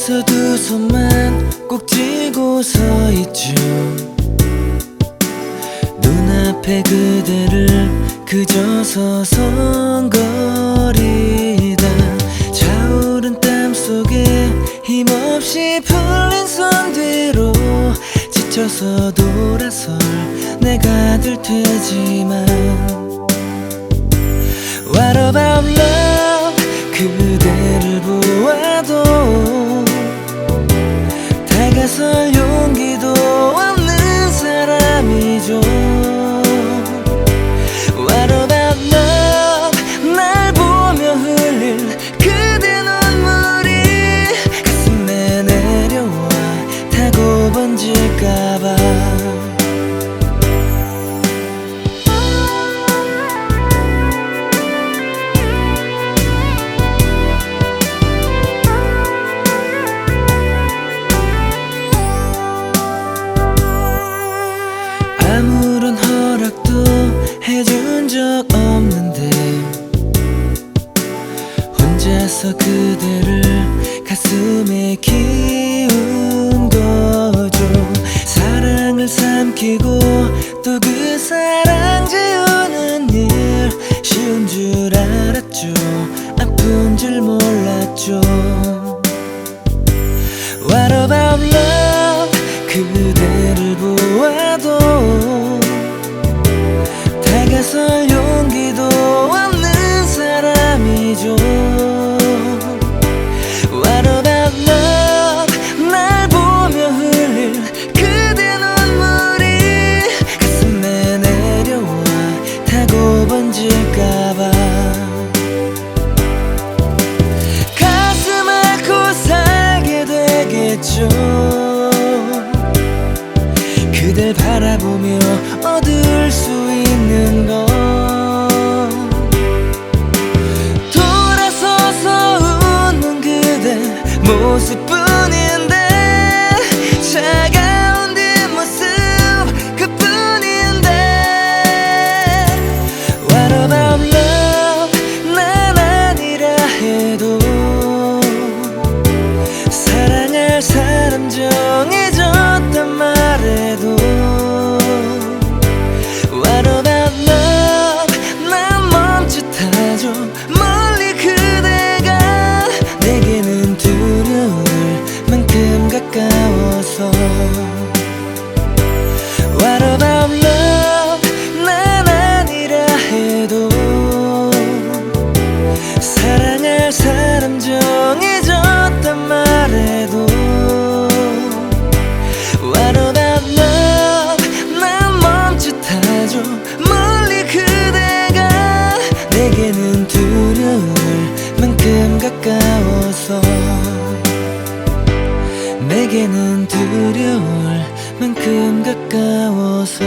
둘이서 두 손만 꼭 쥐고 서 있죠. 눈앞에 그대를 그저 서성거리다. 차오른 땀 속에 힘없이 풀린 손 뒤로 지쳐서 돌아설 내가 될 테지만. What about love 아무런 허락도 해준 적 없는데 혼자서 그대를 삼키고 또 그 사랑 지우는 일. 쉬운 줄 알았죠. 아픈 줄 몰랐죠. What about love? 그대를 보아도 다가설 용기도 없는 사람이죠 바라보며 얻을 수 있는 건 돌아서서 웃는 그대 모습뿐인데 차가운 뒷모습 그뿐인데 What about love? 난 아니라 해도 사랑할 사람 정해졌단 말해도 What about love 난 멈칫하죠 멀리 그대가 내게는 두려울 만큼 가까워서 내게는 두려울 만큼 가까워서